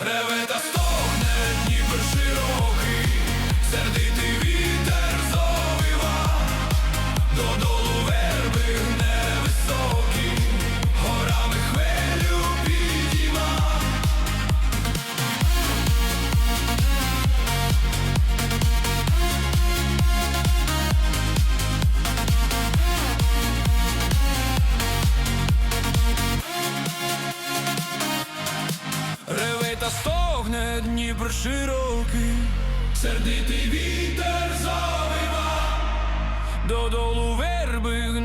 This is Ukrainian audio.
Реве та стогне Дніпр широкий, сердитий вітер зовива, та стогне Дніпр широкий, сердитий вітер завива, додолу верби